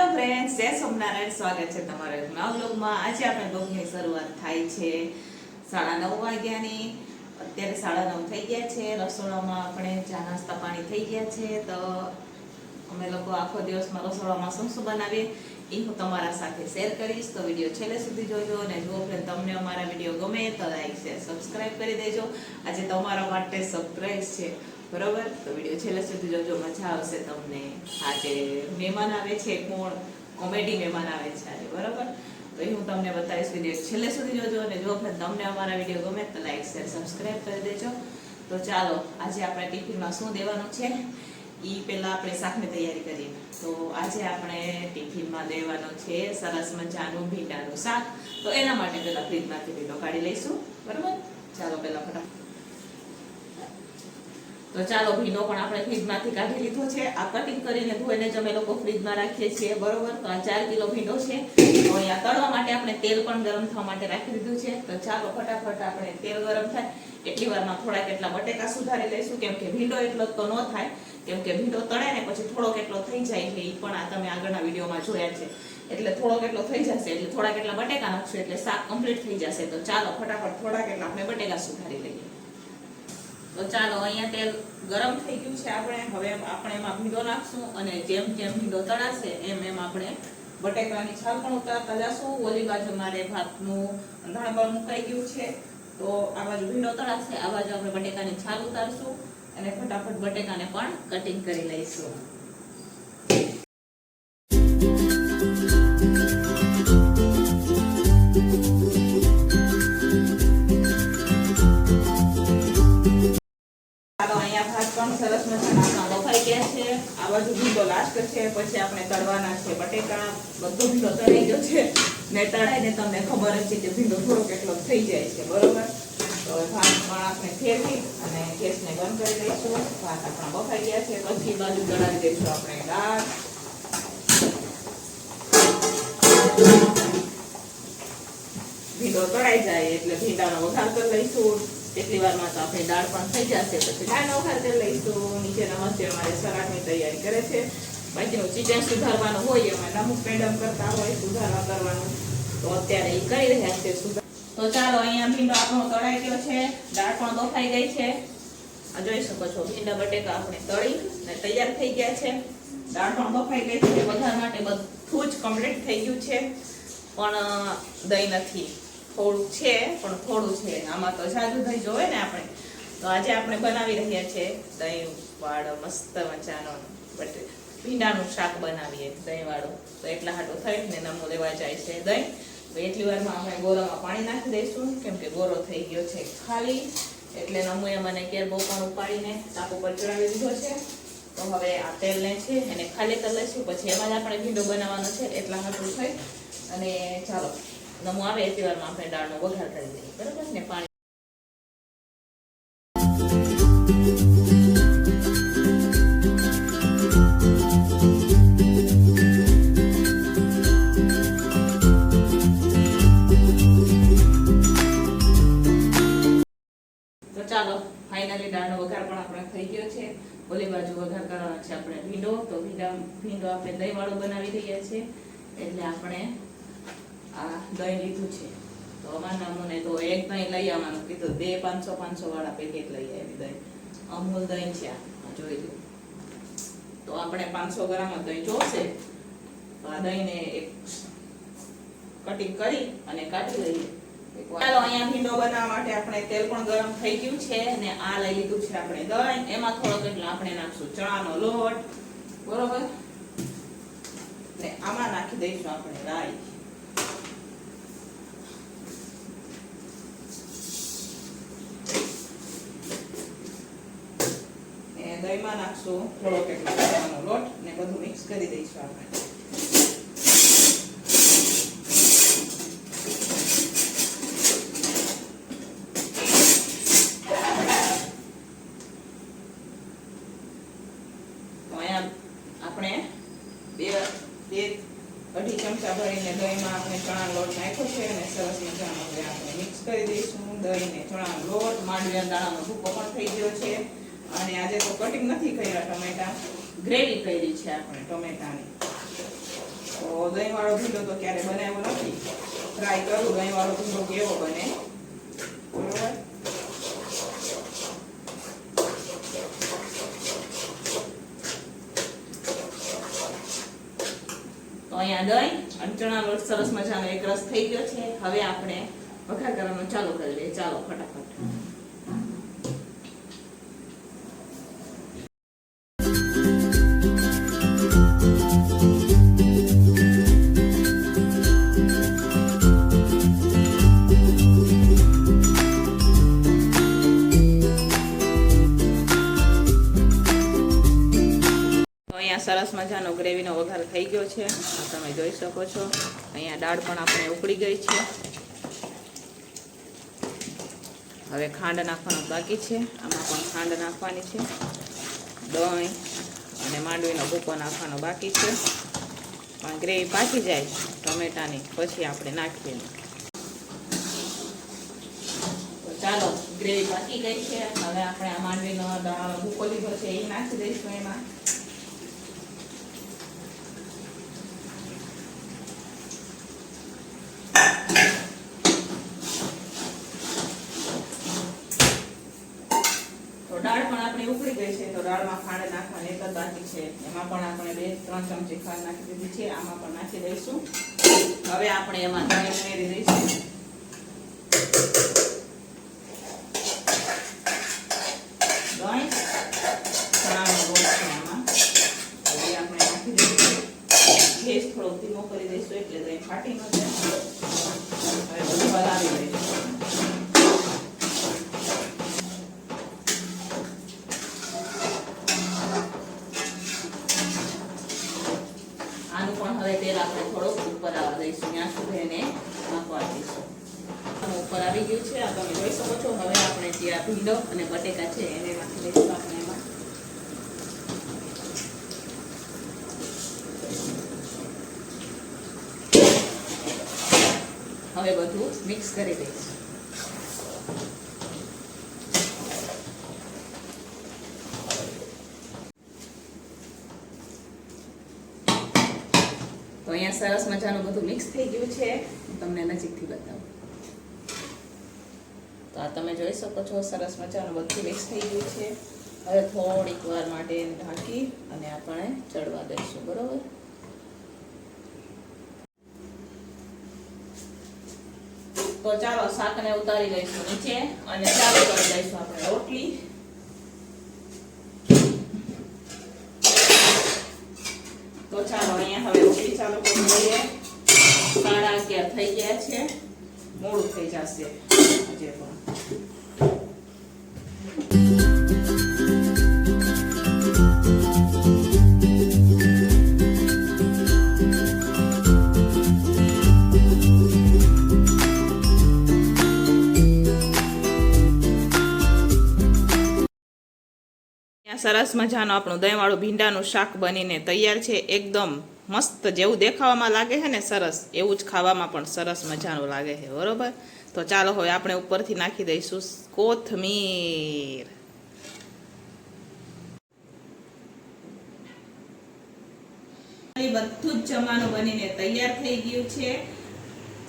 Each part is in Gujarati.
હેલો ફ્રેન્ડ્સ જય સોમનારાયણ. સ્વાગત છે તમારા નવ બ્લોગમાં આજે આપણે બ્લોગની શરૂઆત થાય છે સાડા નવ વાગ્યાની. અત્યારે સાડા નવ થઈ ગયા છે. રસોડામાં આપણે ચા, નાસ્તા, પાણી થઈ ગયા છે. તો અમે લોકો આખો દિવસમાં રસોડામાં શું શું બનાવીએ. એ હું તમારા સાથે શેર કરીશ. તો વીડિયો છેલ્લે સુધી જોજો. અને જો ફ્રેન્ડ તમને અમારા વીડિયો ગમે તો લાઈક શેર સબસ્ક્રાઇબ કરી દેજો. આજે તમારા માટે સરપ્રાઈઝ છે. બરોબર? તો વીડિયો છેલ્લે સુધી જોજો, મજા આવશે તમને. આજે મહેમાન આવે છે, કોણ? કોમેડી મહેમાન આવે છે આજે, બરોબર? તો હું તમને બતાવીશ વીડિયો છેલ્લે સુધી જોજો, અને જો તમને અમારા વીડિયો ગમે તો લાઈક, શેર સબસ્ક્રાઈબ કરી દેજો. તો ચાલો, આજે આપણે ટિફિનમાં શું દેવાનું છે? એ પહેલાં આપણે શાકની તૈયારી કરીએ. તો આજે આપણે ટિફિનમાં દેવાનું છે સરસ મજાનું ભીંડાનું શાક. તો એના માટે પહેલાં ફ્રીજમાંથી ભીંડો કાઢી લઈશું. બરાબર? ચાલો પહેલાં ફટાફટ. તો ચાલો ભીનો પણ આપણે ફ્રીજમાંથી કાઢી લીધો છે. આ કટિંગ કરીને ધોઈને જ અમે લોકો ફ્રીજમાં રાખીએ છીએ, બરોબર? તો આ ચાર કિલો ભીંડો છે. તો અહીંયા તળવા માટે આપણે તેલ પણ ગરમ થવા માટે રાખી દીધું છે. તો ચાલો ફટાફટ આપણે તેલ ગરમ થાય. એટલી વારમાં થોડા કેટલા બટેકા સુધારી લઈશું, કેમ કે ભીંડો એટલો તો ન થાય. કેમ કે ભીંડો તળે ને પછી થોડોક કેટલો થઈ જાય એટલે એ પણ આ તમે આગળના વિડીયોમાં જોયા છે. એટલે થોડોક કેટલો થઈ જશે એટલે થોડા કેટલા બટેકા નાખશું એટલે શાક કમ્પ્લીટ થઈ જશે. તો ચાલો ફટાફટ થોડાક એટલા આપણે બટેકા સુધારી લઈએ. તો ચાલો અહીંયા તેલ ગરમ થઈ ગયું છે આપણે. હવે આપણે એમાં ભીંડો નાખશું અને જેમ જેમ ભીંડો તળાશે એમ એમ આપણે બટેકાની છાલ પણ ઉતારતા જશું. ઓલી બાજુ મારે ભાતનું ધાણ પણ મુકાઈ ગયું છે. તો આ બાજુ ભીંડો તળાશે. આ બાજુ આપણે બટેકાની છાલ ઉતારશું અને ફટાફટ બટેકાને પણ કટિંગ કરી લઈશું. બટેકા બધો ભીંડો તળાઈ ગયો છે. ને તમને ખબર જ છે કે ભીંડો થોડો કેટલો થઈ જાય છે, બરોબર? તો ભાત પણ ફેરવી અને ગેસને બંધ કરી દઈશું. ભાત આપણા બફાઈ ગયા છે. પછી બાજુ ચડાવી દઈશું આપણે દાળ. ભીંડો તળાઈ જાય એટલે ભીંડાનો વઘાર કરી લઈશું. એટલી વારમાં તો આપણી દાળ પણ થઈ જશે, પછી દાળનો વઘાર કરી લઈશું. નીચે નમસ્તે અમારે સલાડની તૈયારી કરે છે. બાકીનું ચિકન સુધારવાનું હોય, એમાં અમુક મેડમ કરતા હોય, સુધારવા કરવાનું. તો અત્યારે એ કરી રહ્યા છે, સુધાર તો ચાલો, અહીંયા ભીંડો આપણો તળાઈ ગયો છે, દાળ પણ બફાઈ ગઈ છે. આ જોઈ શકો છો, ભીંડા બટેકા આપણે તળી ને તૈયાર થઈ ગયા છે. દાળ પણ બફાઈ ગઈ છે બધા માટે બધું જ કમ્પ્લીટ થઈ ગયું છે. પણ દહીં નથી. થોડું છે, પણ થોડું છે. આમાં તો જાજુ દહીં જોવે ને આપણે. તો આજે આપણે બનાવી રહ્યા છે દહીં, વાળો, મસ્ત મજાનો બટ ભીંડાનું શાક બનાવીએ દહીંવાળું. તો એટલા હાટો થઈને નમો લેવા જાય છે દહીં. તો એટલી વારમાં આપણે ગોરામાં પાણી નાખી દઈશું, કેમ કે ગોરો થઈ ગયો છે ખાલી. એટલે નમુએ મને કેર પણ ઉપાડીને તાપ ઉપર ચડાવી દીધો છે. તો હવે આ તેલને છે એને ખાલી કરી લઈશું. પછી એમાં જ આપણે ભીંડો બનાવવાનો છે, એટલા હાટું થઈ. અને ચાલો, નમો આવે એટલી વારમાં આપણે દાળનો વઘાર કરી દઈએ બરાબર? ને પાણી ઓલી બાજુ વઘાર કરવાનો છે આપણે ભીંડો, તો ભીંડા, ભીંડો આપણે દહીં વાળો બનાવી રહ્યા છીએ એટલે આપણે આ દહીં લીધું છે. તો અમારા મને તો એક દહીં લઈ આવવાનું. કીધું બે પાંચસો પાંચસો વાળા પેકેટ લઈ આવી દહીં. અમૂલ દહીં છે આ. જોઈ લો. તો આપણે પાંચસો ગ્રામ દહીં જોશે. તો આ દહીંને એક કટિંગ કરી અને કાઢી લઈએ. ચાલો, અહીંયા ભીંડો બનાવવા માટે આપણે તેલ પણ ગરમ થઈ ગયું છે અને આ લઈ લીધું છે આપણે દહીં. એમાં થોડોક એટલે આપણે નાખશું ચણાનો લોટ. બરોબર? ને આમાં નાખી દઈશું આપણે રાઈ. દહીંમાં નાખશું થોડોક એટલો ચણાનો લોટ ને બધું મિક્સ કરી દઈશું આપણે તો અહીંયા આપણે બે બે અઢી ચમચા ભરીને દહીંમાં આપણે ચણા લોટ નાખ્યો છે અને સરસ મજાનો હવે આપણે મિક્સ કરી દઈશું. દહીંને ચણા લોટ, માંડવીના દાણાનો ભૂકો પણ થઈ ગયો છે. અને આજે તો કટિંગ નથી કર્યા ટમેટા. ગ્રેવી કરી છે આપણે ટમેટાની. તો વાળો ભીંડો તો ક્યારે બનાવ્યો નથી. ટ્રાય કરું, દહીંવાળો ભીંડો કેવો બને. બરોબર? અહીંયા દહીં અને ચણા લોટ સરસ મજાનો એક રસ થઈ ગયો છે. હવે આપણે વઘાર કરવાનું ચાલુ કરી દઈએ. ચાલો, ફટાફટ. સરસ મજાનો ગ્રેવીનો વઘાર થઈ ગયો છે. તમે જોઈ શકો છો. અહીંયા દાળ પણ આપણે ઉકળી ગઈ છે. હવે ખાંડ નાખવાનું બાકી છે. આમાં પણ ખાંડ નાખવાની છે. દહીં અને માંડવીનો ભૂકો નાખવાનો બાકી છે. પણ ગ્રેવી પાકી જાય ટમેટાની પછી આપણે નાખીએ. ચાલો, ગ્રેવી પાકી ગઈ છે. હવે આપણે આ માંડવીનો ભૂકો લીધો છે. એ નાખી દઈશું એમાં તો દાળ પણ આપણી ઉકળી ગઈ છે તો દાળમાં ખાંડ નાખવાની એક જ બાકી છે. એમાં પણ આપણે બે ત્રણ ચમચી ખાંડ નાખી દીધી છે. આમાં પણ નાખી દઈશું. હવે આપણે એમાં દહીં ઉમેરી દઈશું દહીં ચણાનો લોટ છે આમાં હવે એ આપણે નાખી દઈશું ગેસ થોડો ધીમો કરી દઈશું એટલે દહીં ફાટી ન જાય હવે બધું હલાવી દઈશું આનું પણ હવે તેલ આપણે થોડોક ઉપર આવવા દઈશું ત્યાં સુધી એને નાખવા દઈશું આનું ઉપર હવે બટેકા છે બધું મિક્સ કરી દઈશું. તો અહીંયા સરસ મજાનું બધું મિક્સ થઈ ગયું છે. હું તમને નજીકથી બતાવું. તો આ તમે જોઈ શકો છો, સરસ મજાનું બધું મિક્સ થઈ ગયું છે. હવે થોડીક વાર માટે ઢાંકી અને આપણે ચડવા દઈશું, બરોબર? તો ચાલો, શાકને ઉતારી લઈશું નીચે અને ચાલુ કરી દઈશું આપણે રોટલી. તો ચાલો, અહીંયા હવે રોટલી ચાલુ કરી દઈએ સાડા અગિયાર થઈ ગયા છે. મોડું થઈ જશે. આજે પણ સરસ મજાનું આપણું દહીંવાળું ભીંડાનું શાક બનીને તૈયાર છે. એકદમ મસ્ત જેવું દેખાવામાં લાગે છે ને સરસ. એવું જ ખાવામાં પણ સરસ મજાનું લાગે છે. બરોબર? તો ચાલો હવે આપણે ઉપરથી નાખી દઈશું કોથમીર. બધું જ જમવાનું બનીને તૈયાર થઈ ગયું છે.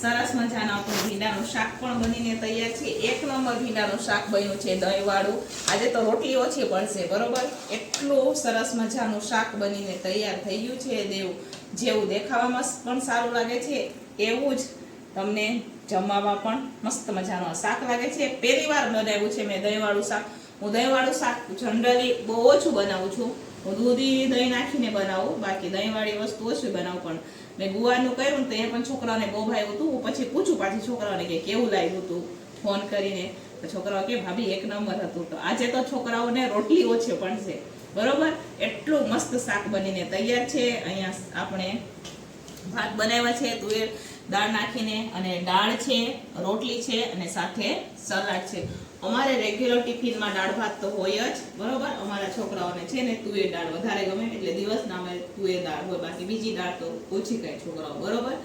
સરસ મજાના આપણું ભીંડાનું શાક પણ બનીને તૈયાર છે. એક નંબર ભીંડાનું શાક બન્યું છે દહીંવાળું. આજે તો રોટલી ઓછી પડશે, બરોબર? એટલું સરસ મજાનું શાક બનીને તૈયાર થઈ ગયું છે. દેવું જેવું દેખાવામાં પણ સારું લાગે છે. એવું જ તમને જમવામાં પણ મસ્ત મજાનું શાક લાગે છે. પહેલી વાર બનાવ્યું છે મેં દહીંવાળું શાક. હું દહીંવાળું શાક જનરલી બહુ ઓછું બનાવું છું. હું દૂધી દહીં નાખીને બનાવું. બાકી દહીંવાળી વસ્તુ ઓછી બનાવું. પણ મેં ગુવારનું કર્યું ને એ પણ છોકરાઓને બહુ ભાવ્યું હતું. હું પછી પૂછું પાછી છોકરાઓને કે કેવું લાગ્યું હતું ફોન કરીને. તો છોકરાઓ કે, ભાભી, એક નંબર હતું. તો આજે તો છોકરાઓને રોટલી ઓછી પડશે બરોબર? એટલું મસ્ત શાક બનીને તૈયાર છે. અહીંયા આપણે ભાત બનાવ્યા છે, તુવેર. દાળ નાખીને અને દાળ છે, રોટલી છે અને સાથે સલાડ છે. અમારે રેગ્યુલર ટિફિનમાં દાળ ભાત તો હોય જ, બરોબર? અમારા છોકરાઓને છે ને તુવેર દાળ વધારે ગમે, એટલે દિવસના અમે તુવેર દાળ હોય, બાકી બીજી દાળ તો ઓછી ખાય છોકરાઓ, બરોબર?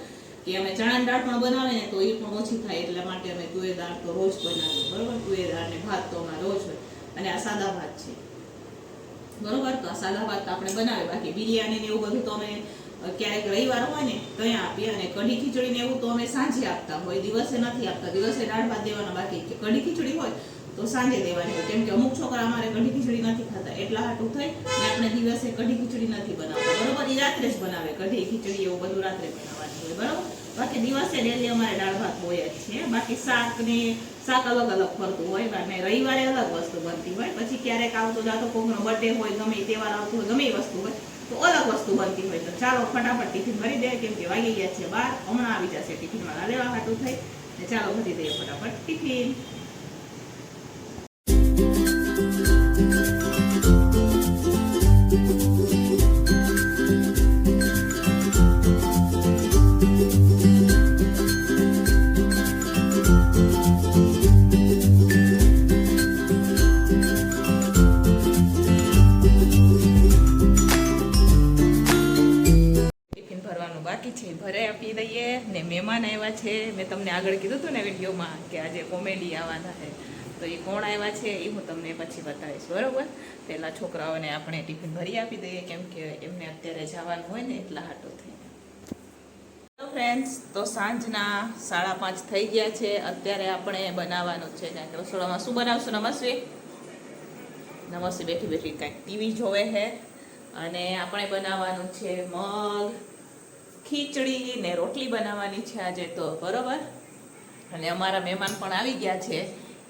કે અમે ચણાની દાળ પણ બનાવે ને તો એ પણ ઓછી થાય એટલા માટે અમે તુવેર દાળ તો રોજ બનાવીએ, બરોબર? તુવેર દાળ ને ભાત તો અમારે રોજ હોય. અને આ સાદા ભાત છે. બરોબર? તો આ સાદા ભાત આપણે બનાવે બાકી બિરયાની ને એવું બધું તો અમે ક્યારેક રવિવાર હોય ને ત્યાં આપીએ અને કઢી ખીચડી ને એવું તો અમે સાંજે આપતા હોય, દિવસે નથી આપતા, દિવસે દાળ ભાત દેવાના બાકી. કે કઢી ખીચડી હોય તો સાંજે દેવાની હોય. કેમ કે અમુક છોકરા અમારે કઢી ખીચડી નથી ખાતા, એટલા હાટું થઈ ને આપણે દિવસે કઢી ખીચડી નથી બનાવતા. બરોબર? એ રાત્રે જ બનાવે કઢી ખીચડી, એવું બધું રાત્રે બનાવવાની હોય. બરોબર? બાકી દિવસે ડેલી અમારે દાળ ભાત હોય જ છે. બાકી શાક ને, શાક અલગ અલગ ફરતું હોય અને રવિવારે અલગ વસ્તુ બનતી હોય. પછી ક્યારેક આવતો જાતો કોઈનો બર્થડે હોય, ગમે તહેવાર આવતો હોય, ગમે વસ્તુ હોય. તો અલગ વસ્તુ બનતી હોય તો ચાલો ફટાફટ ટિફિન ભરી દે, કેમ કે વાગી ગયા છે બાર, હમણાં આવી જશે ટિફિન વાળા લેવા હાટું થઈ. ને ચાલો ભરી દઈએ ફટાફટ ટિફિન. આગળ કીધું હતું ને વિડીયોમાં કે આજે કોમેડી આવવાના છે, તો એ કોણ આવ્યા છે એ હું તમને પછી બતાવીશ, બરોબર? પહેલાં છોકરાઓને આપણે ટિફિન ભરી આપી દઈએ, કેમ કે એમને અત્યારે જવાનું હોય ને એટલા હાટો થઈ ફ્રેન્ડ્સ તો સાંજના સાડા પાંચ થઈ ગયા છે, અત્યારે આપણે બનાવવાનું છે, કારણ કે રસોડામાં શું બનાવશું નમસ્તે? નમસ્તે, બેઠી બેઠી કાંઈક ટીવી જોવે છે, અને આપણે બનાવવાનું છે મગ, ખીચડી ને રોટલી બનાવવાની છે આજે તો, બરોબર? અને અમારા મહેમાન પણ આવી ગયા છે.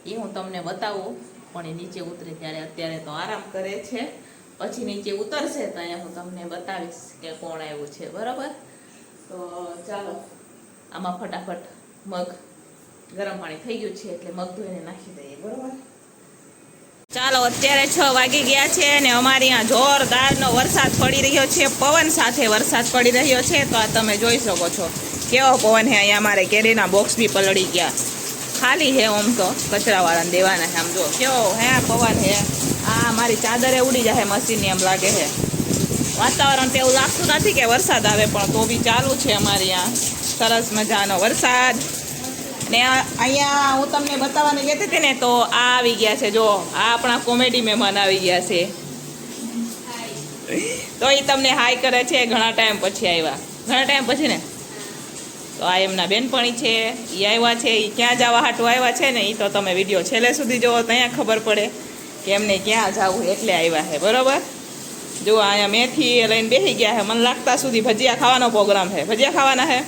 એ હું તમને બતાવું, પણ એ નીચે ઉતરે ત્યારે અત્યારે તો આરામ કરે છે. પછી નીચે ઉતરશે તો અહીંયા હું તમને બતાવીશ કે કોણ આવ્યું છે, બરાબર? તો ચાલો, આમાં ફટાફટ મગ ગરમ પાણી થઈ ગયું છે એટલે મગ ધોઈને નાખી દઈએ, બરાબર? ચાલો, અત્યારે છ વાગી ગયા છે અને અમારે અહીંયા જોરદારનો વરસાદ પડી રહ્યો છે. પવન સાથે વરસાદ પડી રહ્યો છે, તો આ તમે જોઈ શકો છો. કેવો પવન હે અહીંયા અમારે કેરીના બોક્સ બી પલળી ગયા. ખાલી હે ઓમ તો કચરાવાળાને દેવાના છે જો. કેવો હે પવન હે. આ મારી ચાદરે ઉડી જાય મશીનની એમ લાગે છે વાતાવરણ તો એવું લાગતું નથી કે વરસાદ આવે, પણ તો બી ચાલુ છે અમારે અહીંયા સરસ મજાનો વરસાદ. ને અહીંયા હું તમને બતાવવાની કહેતી હતી ને તો આ આવી ગયા છે, જો. આ આપણા કોમેડી મહેમાન આવી ગયા છે. તો એ તમને હાય કરે છે ઘણા ટાઈમ પછી આવ્યા. ઘણા ટાઈમ પછી ને? તો આ એમના બેનપણી છે એ આવ્યા છે એ ક્યાં જવા હાટું આવ્યા છે ને એ તો તમે વીડિયો છેલ્લે સુધી જુઓ ત્યાં ખબર પડે કે એમને ક્યાં જવું એટલે આવ્યા છે, બરોબર? જો અહીંયા મેથી લઈને બેસી ગયા છે, મને લાગતા સુધી ભજીયા ખાવાનો પ્રોગ્રામ છે, ભજીયા ખાવાના છે?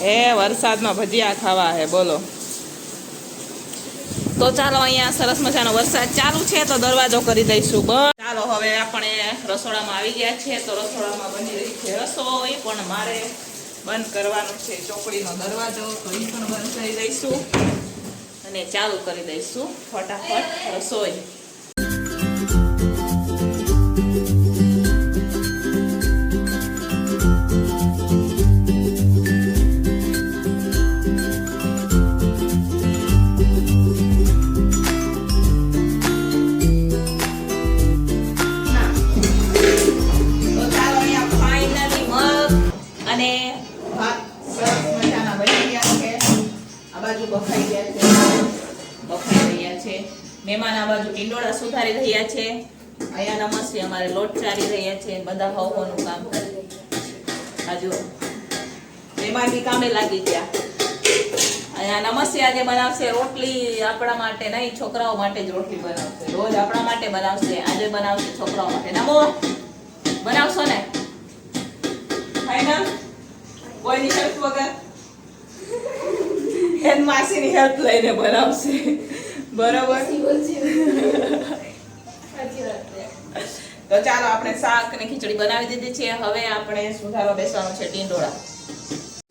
હે, વરસાદમાં ભજીયા ખાવા હે બોલો. તો ચાલો અહીંયા સરસ મજાનો વરસાદ ચાલુ છે, તો દરવાજો કરી દઈશું, બસ. ચાલો, હવે આપણે રસોડામાં આવી ગયા છીએ, તો રસોડામાં બની રહી છે રસોઈ, પણ મારે બંધ કરવાનું છે, ચોકડીનો દરવાજો, તો એ પણ બંધ કરી દઈશું. અને ચાલુ કરી દઈશું, ફટાફટ રસોઈ. અહીંયા અમારે લોટ ચાલી રહ્યા છે, બધા હવનું કામ હજુ મહેમાન બી કામે લાગી ગયા. નમસ્તે આજે બનાવશે રોટલી આપણા માટે નહીં, છોકરાઓ માટે જ રોટલી બનાવશે. રોજ આપણા માટે બનાવશે, આજે બનાવશે છોકરાઓ માટે. નમો! બનાવશો ને? ફાઈનલ કોઈની હેલ્પ વગર? એન માસીની હેલ્પ લઈને બનાવશે. બરોબર? તો ચાલો આપણે શાક ને ખીચડી બનાવી દીધી છે. હવે આપણે સુધારો બેસવાનો છે ટીંડોળા.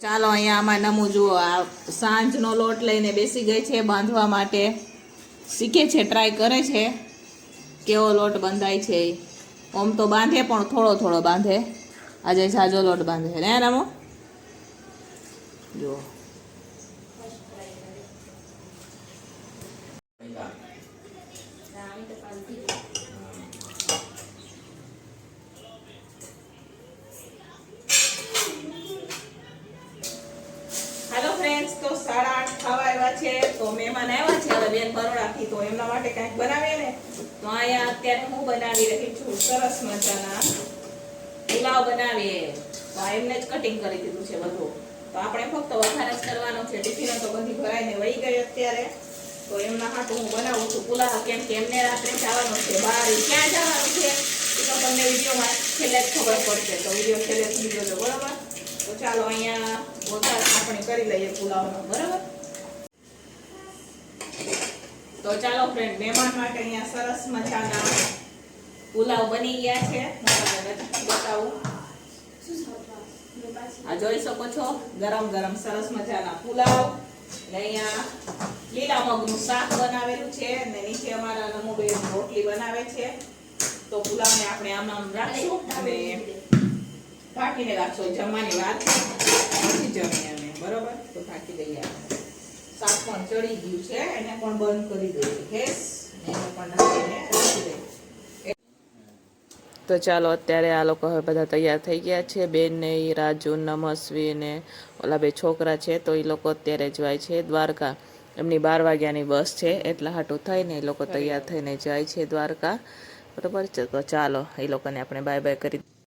ચાલો અહીંયા આમાં નમું જુઓ, આ સાંજનો લોટ લઈને બેસી ગઈ છે બાંધવા માટે. શીખે છે ટ્રાય કરે છે કેવો લોટ બંધાય છે. ઓમ તો બાંધે પણ થોડો થોડો બાંધે. આજે સાજો લોટ બાંધે ને નમો? જુઓ. બેન બરોડાથી તો એમના માટે કંઈક બનાવીએ ને? તો અહીંયા અત્યારે હું બનાવી રહી છું સરસ મજાના પુલાવ બનાવીએ. તો એમને જ કટિંગ કરી દીધું છે બધું. તો આપણે ફક્ત વઘાર જ કરવાનો છે. ટિફિન તો બધી ભરાઈને વહી ગઈ અત્યારે. તો એમના હાટું હું બનાવું છું પુલાવ, કેમ કે એમને રાત્રે જવાનું છે. બહાર ક્યાં જવાનું છે? એ તો તમને વિડીયોમાં છેલ્લે જ ખબર પડશે. તો વીડિયો છેલ્લે સુધી જોજો, બરોબર? તો ચાલો અહીંયા વધારે આપણે કરી લઈએ પુલાવનો, બરોબર? તો ચાલો ફ્રેન્ડ મહેમાન માટે અહીંયા સરસ મજાના પુલાવ બની ગયા છે. હું બતાવું. આ જોઈ શકો છો, ગરમ ગરમ સરસ મજાના પુલાવ. ને અહીંયા લીલા મગનું શાક બનાવેલું છે ને નીચે અમારા નમુબેન રોટલી બનાવે છે. તો પુલાવને આપણે આમ આમ રાખશું અને ઢાંકીને રાખશું. જમવાની વાત જમીએ અમે, બરોબર? તો ઢાંકી દઈએ શાક પણ ચડી ગયું છે. એને પણ બંધ કરી દઈએ ગેસ એને પણ ઢાંકીને રાખી દઈએ તો ચાલો, અત્યારે આ લોકો હવે બધા તૈયાર થઈ ગયા છે. બેન ને રાજુ, નમસ્વી ને ઓલા બે છોકરા છે, તો એ લોકો અત્યારે જાય છે દ્વારકા. એમની બાર વાગ્યાની બસ છે, એટલા હાટું થઈને એ લોકો તૈયાર થઈને જાય છે દ્વારકા. બરોબર છે? તો ચાલો એ લોકોને આપણે બાય બાય કરી